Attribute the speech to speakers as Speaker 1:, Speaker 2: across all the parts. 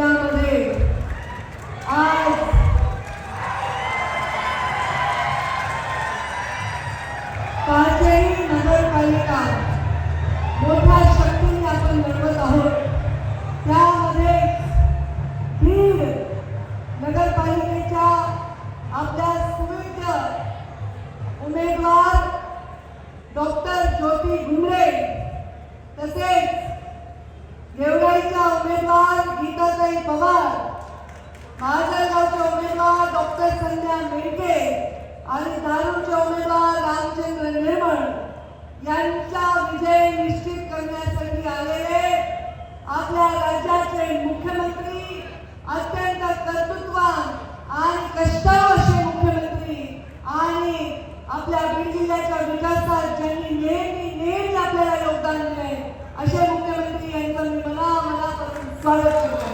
Speaker 1: जिल्ह्यामध्ये आज आणि दारूचे उमेदवार रामचंद्र निर्मळ यांचा विजय निश्चित करण्यासाठी आलेले आपल्या राज्याचे मुख्यमंत्री अत्यंत कर्तृत्वान आणि कष्टाळू मुख्यमंत्री आणि आपल्या बीड जिल्ह्याच्या विकासात ज्यांनी नेहमी नेहमी आपल्याला योगदान दिले असे मुख्यमंत्री यांचं मी मला मनापासून स्वागत करतो.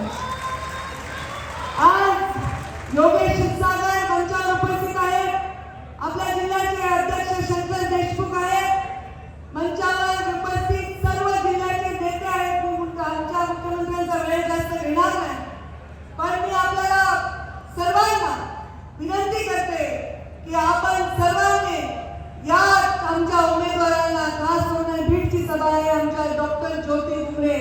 Speaker 1: आज योगेश क्षीरसागर मंचावर उपस्थित आहेत आपल्या जिल्ह्याचे अध्यक्ष शंकर देशमुख आहेत मंचावर उपस्थित सर्व जिल्ह्याचे नेते आहेत मी मुख्य- आमच्या मुख्यमंत्र्यांचा वेळ जास्त घेणार नाही पण मी आपल्याला सर्वांना विनंती करते की आपण सर्वांनी या आमच्या उमेदवारांना खास करून बीडची सभा आहे आमच्या डॉक्टर ज्योती घुमरे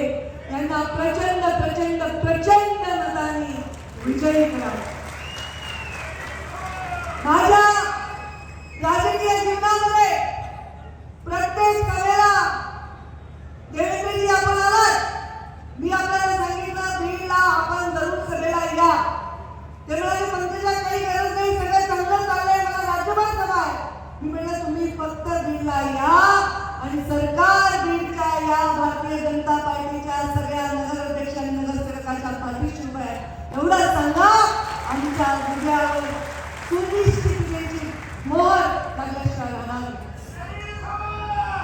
Speaker 1: यांना प्रचंड प्रचंड प्रचंड मताने विजयी करा माझ्या राजकीय जीवनामध्ये प्रत्येक सभेला देवेंद्रजी आपण आलात मी आपल्याला सांगितलं बीडला आपण जरूर सभेला या ते म्हणाले पंकजा काही गरज नाही सगळं चांगलं चाललंय मला राज्यभर सभा आहे मी म्हणलं तुम्ही फक्त बीडला या आणि सरकार बीडच्या या भारतीय जनता पार्टीच्या सगळ्या नगराध्यक्ष आणि नगरसेवकाच्या पाठीशी उभं आहे एवढं सांगा आमच्या विजयावर सुनिश्चित मोहर लागल्याशिवाय राहणार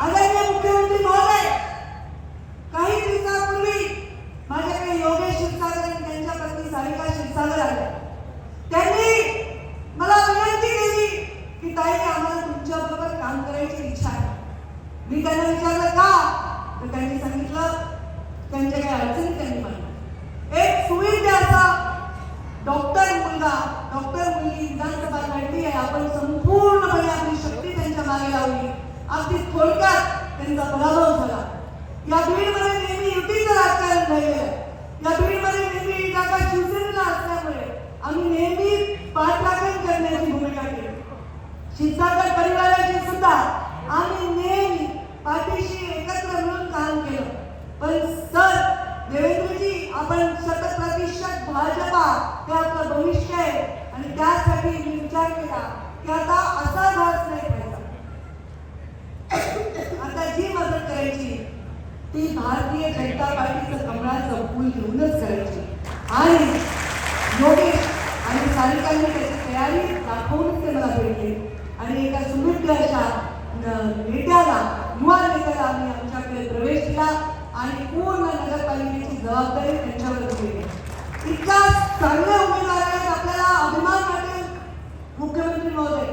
Speaker 1: आदरणीय मुख्यमंत्री महोदय काही दिवसापूर्वी माझ्याकडे योगेश क्षीरसागर आणि त्यांच्या पत्नी सारिका क्षीरसागर आल्या त्यांनी मला विनंती केली की ताई आम्हाला तुमच्या बरोबर काम करायची इच्छा आहे मी त्यांना विचारलं का? तर त्यांनी सांगितलं त्यांच्या काही अडचणी त्यांनी म्हणल्या एक सुविध मुलगा डॉक्टर मुलगी विधानसभा लढली आहे आपण संपूर्णपणे आपली शक्ती त्यांच्या मागे लावली. अगदी थोडक्यात त्यांचा पराभव झाला. या बीडमध्ये नेहमी युतीचं राजकारण राहिलेलं आहे या बीडमध्ये नेहमी ही शिवसेनेला असल्यामुळे आम्ही नेहमी पाठराखण करण्याची भूमिका केली क्षीरसागर परिवाराची सुद्धा आम्ही नेहमी पाठीशी एकत्र मिळून काम केलं. पण सर देवेंद्रजी आपण शतप्रतिशत भाजपा हे आपलं भविष्य आहे त्यासाठी मी विचार केला की आता असा घास नाही पाहिजे. आता जी मदत करायची ती भारतीय जनता पार्टीचं कमळाचं फूल घेऊनच करायची. आणि योगेश आणि सारिकांनी त्याची तयारी दाखवूनच ते मला भेटले. आणि एका सुमित्र अशा नेत्याला युवा नेत्याला आम्ही आमच्याकडे प्रवेश केला आणि पूर्ण नगरपालिकेची जबाबदारी त्यांच्यावर दिली इतका चांगले उमेदवार आहेत आपल्याला अभिमान वाटेल मुख्यमंत्री महोदय.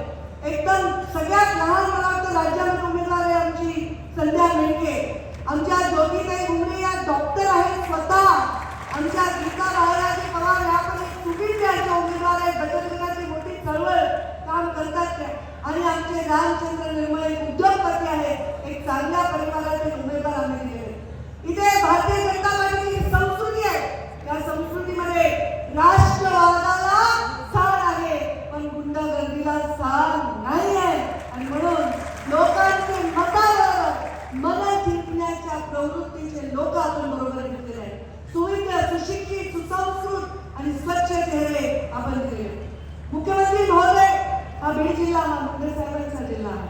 Speaker 1: एकदम सगळ्यात लहान मला वाटतं राज्यामध्ये उमेदवार आहे आमची संध्या मेंढके आमच्या ज्योतिताई घुमरे या डॉक्टर आहेत स्वतः. आमच्या गीता बाळराजे पवार या पण एक सुविध्याच्या उमेदवार आहेत बचतगटाची मोठी चळवळ काम करतात त्या आणि आमचे रामचंद्र निर्मळे उद्योगपती आहेत. एक चांगल्या परिवाराचे उमेदवार आम्ही दिले इथे भारतीय जनता पार्टी संस्कृती आहे या संस्कृतीमध्ये राष्ट्रवादाला सार आहे पण गुंडगर्दीला सार नाही आहे आणि म्हणून लोकांचे मताबरोबर मन जिंकण्याच्या प्रवृत्तीचे लोक आपण बरोबर घेतलेले आहेत सुविध सुशिक्षित सुसंस्कृत आणि स्वच्छ चेहरे आपण दिले मुख्यमंत्री महोदय हा बीड जिल्हा हा मुंडे साहेबांचा जिल्हा आहे.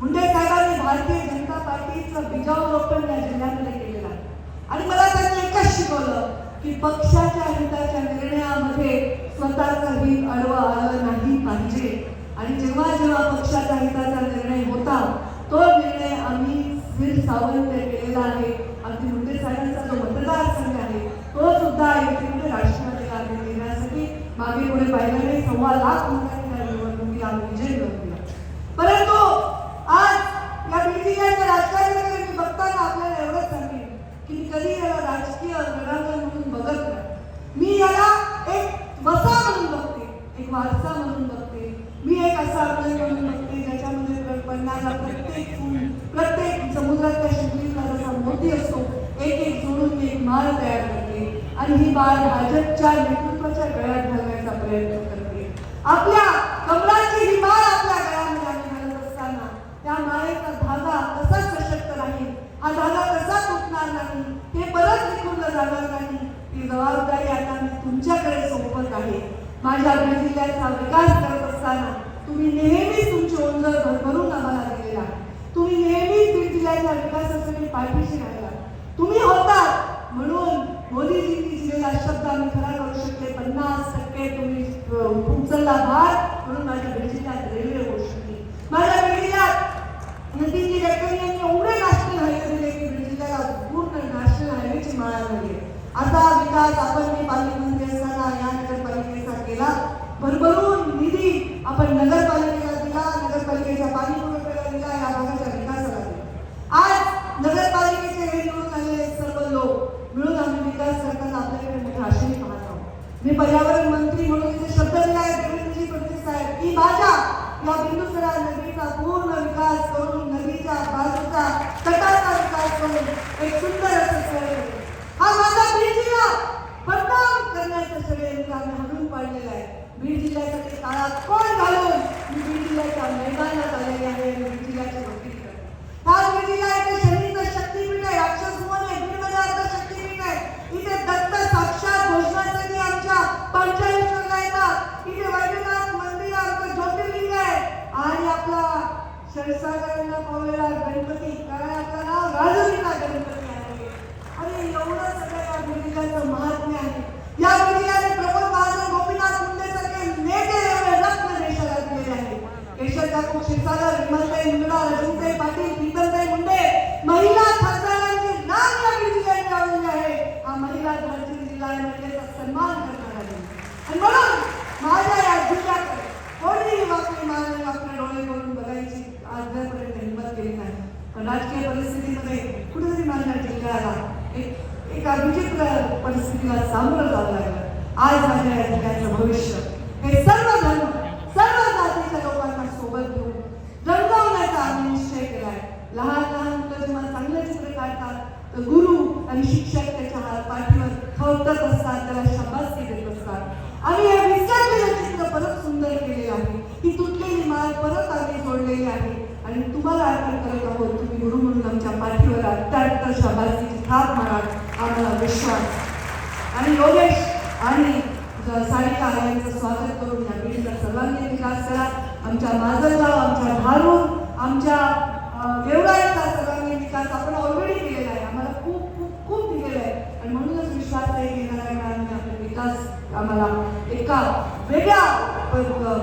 Speaker 1: मुंडे साहेबांनी भारतीय जनता पार्टीचं बीजारोपण या जिल्ह्यामध्ये केलेलं आहे. आणि मला त्यांनी एकच शिकवलं की पक्षाच्या हिताच्या निर्णयामध्ये स्वतःचं हित अडवा आलं नाही पाहिजे. आणि जेव्हा जेव्हा पक्षाचा हिताचा निर्णय होता तो निर्णय आम्ही स्थिर सावंत केलेला आहे. अगदी मुंडे साहेबांचा जो मतदारसंघ आहे तो सुद्धा मागे पुढे पाहिलं नाही सव्वा लाख लोकांनी त्या निवडणुकी आज विजयी बनवला परंतु आज या मिडियाचं राजकारण मी बघताना आपल्याला एवढंच सांगेन की कधी याला राजकीय घडामोड म्हणून बघत नाही मी याला एक वसा म्हणून बघते एक वारसा म्हणून बघते मी एक असा अभ्यास म्हणून बघते ज्याच्यामध्ये बनणारा प्रत्येक प्रत्येक समुद्रातल्या शिवलीला जसा मोठी असतो एक एक जोडून एक माळ तयार करते. आणि ही माळ भाजपच्या नेतृत्वाच्या गळ्यात घालते प्रयत्न करते. आपल्या कमळाची ही माळ आपल्या गळ्यामध्ये घालत असताना त्या माळेचा धागा कसा सशक्त राहील? हा धागा कसा तुटणार नाही? हे परत विखुरलं जाणार नाही. ही जबाबदारी आता मी तुमच्याकडे सोपत आहे. माझ्या बीड जिल्ह्याचा विकास करत असताना तुम्ही नेहमीच तुमची ओंजळ भरभरून आम्हाला दिलेला. तुम्ही नेहमीच बीड जिल्ह्याच्या विकासासाठी पाठीशी राहिला तुम्ही होतात म्हणून मोदीजींनी दिलेला शब्द आम्ही खरा करू शकले पन्नास टक्के तुम्ही अं, उचलला भार म्हणून माझ्या बीड जिल्ह्यात रेल्वे होऊ माझ्या बीड जिल्ह्यात नितीनजी गडकरी यांनी एवढे नॅशनल हायवे दिले की बीड पूर्ण नॅशनल हायवेची माळा लागली. असा विकास आपण मी पालकमंत्री असताना या नगरपालिकेचा केला भरभरून निधी आपण नगरपालिकेला दिला नगरपालिकेच्या पाणी पुरवठ्याला दिला या भागाच्या विकासाला दिला आज नगरपालिकेचे हे निवडून आलेले सर्व लोक मिळून आम्ही विकास करताना आपल्याकडे मोठ्या आशेने पाहत आहोत मी पर्यावरण मंत्री म्हणून इथे शब्द दिला आहे देवेंद्रजी फडणवीस साहेब की माझ्या या बिंदुसरा नदीचा पूर्ण विकास करून नदीच्या बाजूचा तटाचा विकास करून एक सुंदर असं शहर करेन. हा माझा बीड जिल्हा बदनाम करण्याचं षडयंत्र आम्ही हाणून पाडलेलं आहे बीड जिल्ह्यासाठी कोण घालून मी बीड मैदानात आलेली आहे आणि बीड जिल्ह्याचे वकील करते हा इथे शनीचं शक्तीपीठ आहे राक्षस मोहन आहे? बीडमध्ये शक्तीपीठ आहे इथे दत्त साक्षात भोजनासाठी आमच्या पंचाळीसला येतात इथे वैद्यनाथ मंदिर आमचं ज्योतिर्लिंग आहे. आणि आपला क्षीरसागरांना पावलेला गणपती कारण आपलं नाव राजुरीचा गणपती आहे. आणि एवढं सगळं या बिल्डिंगाचं मान आहे या बिल्डिंगाने प्रमोद महाजन गोपीनाथ मुंडे सारखे नेते एवढे रत्न देशाला दिलेले आहे केशव ठाकूर क्षीरसागर विमलताई मुंडा रजनीताई पाटील प्रीतमताई मुंडे. महिला खासदारांचे नाव या बिल्डिंगाने लावलेले आहे. हा महिला धार्जिन जिल्हा महिलेचा सन्मान करणार आहे. आणि म्हणून माझ्या या जिल्ह्याकडे कोणीही वाकडे मारणे वाकडे डोळे करून बघायची आजपर्यंत हिंमत केली नाही. पण राजकीय परिस्थितीमध्ये कुठेतरी माझ्या जिल्ह्याला एक एका विचित्र परिस्थितीला सामोरं जावं लागलं. आज माझ्या या जिल्ह्याचं भविष्य हे सर्व धर्म सर्व जातीच्या लोकांना सोबत घेऊन लहान लहान मुलं जेव्हा चांगले चित्र काढतात तर गुरु आणि शिक्षक त्याच्या हात पाठीवर खवटत असतात त्याला शाबासकी देत असतात. आणि या विसरलेलं चित्र परत सुंदर केलेलं आहे. ही तुटलेली माळ परत आम्ही जोडलेली आहे. आणि तुम्हाला अर्पण करत आहोत तुम्ही गुरु म्हणून आमच्या पाठीवर अत्यंत शाबासकीची थाप मारा आम्हाला विश्वास. आणि योगेश आणि सारिका यांचं स्वागत करून या पिढीचा सर्वांगीण विकास करा. आमच्या माजलगाव आमच्या धारूर आमच्या देवळाचा सर्वांगीण विकास आपण ऑलरेडी केलेला आहे. आम्हाला खूप खूप खूप दिलेला आहे. आणि म्हणूनच विश्वास आहे येणाऱ्या काळामध्ये आपला विकास आम्हाला एका वेगळ्या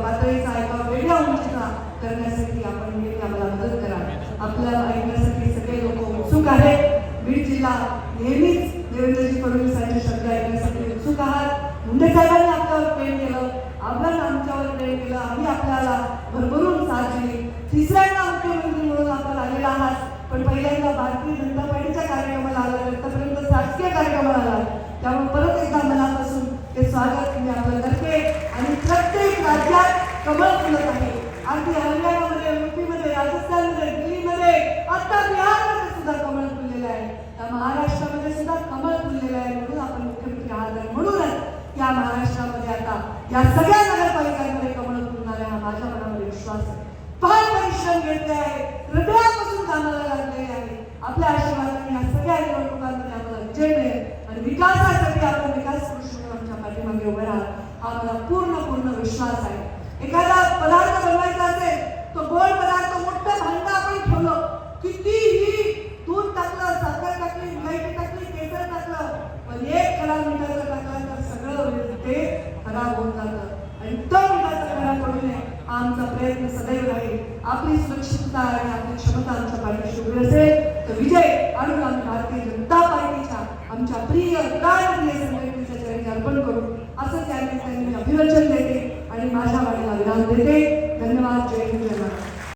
Speaker 1: पातळीचा एका वेगळ्या उंचीचा करण्यासाठी आपण नेहमी आम्हाला मदत करा आपल्याला ऐकण्यासाठी सगळे लोक उत्सुक आहेत. बीड जिल्हा नेहमीच देवेंद्रजी फडणवीसांचे शब्द ऐकण्यासाठी उत्सुक आहात मुंडे साहेबांनी आपल्यावर प्रेम केलं आपण आमच्यावर प्रेम केलं आम्ही आपल्याला भरभरून साथ दिली तिसऱ्यांदा मुख्यमंत्री म्हणून आपण आलेला आहात पण पहिल्यांदा भारतीय जनता पार्टीच्या कार्यक्रमाला आला आतापर्यंत शासकीय कार्यक्रमाला आला. त्यामुळे परत एकदा मनापासून ते स्वागत मी आपलं करते. आणि प्रत्येक राज्यात कमळ फुलत आहे. अगदी हरियाणामध्ये युपीमध्ये राजस्थानमध्ये दिल्लीमध्ये आता बिहारमध्ये सुद्धा कमळ फुललेलं आहे त्या महाराष्ट्रामध्ये सुद्धा कमळ फुललेलं आहे म्हणून आपण मुख्यमंत्री आहात आणि म्हणूनच या महाराष्ट्रामध्ये आता या सगळ्या नगरपालिकांमध्ये कमळ फुलणार आहे हा माझ्या मनामध्ये विश्वास आहे फार परिश्रम घेतले आहे हृदयापासून कामाला लागलेले आहे आपल्या आशीर्वादाने या सगळ्या निवडणुकांमध्ये आम्हाला विजय मिळेल आणि विकासासाठी आपण विकास करू शकतो आमच्या पाठीमागे उभे राहा हा मला पूर्ण पूर्ण विश्वास आहे एखादा पदार्थ बनवायचा असेल तो गोड पदार्थ मोठं भांड आपण ठेवलं कितीही दूध टाकलं साखर टाकली मिठाई टाकली केसर टाकलं पण एक खडा मिठाचा टाकला तर सगळं ते खराब होऊन जातं आणि तो मिठाचा खराब पडू नये हा आमचा प्रयत्न सदैव राहील आपली सुरक्षितता आणि आपली क्षमता आमच्या पाठीशी उभी असेल तर विजय आणि आम्ही भारतीय जनता पार्टीच्या आमच्या प्रिय प्राणप्रिय संघटनेच्या चरणी अर्पण करू. असं त्या निमित्ताने मी अभिवाचन देते आणि माझ्या वाणीला विराम देते. धन्यवाद. जय हिंद जय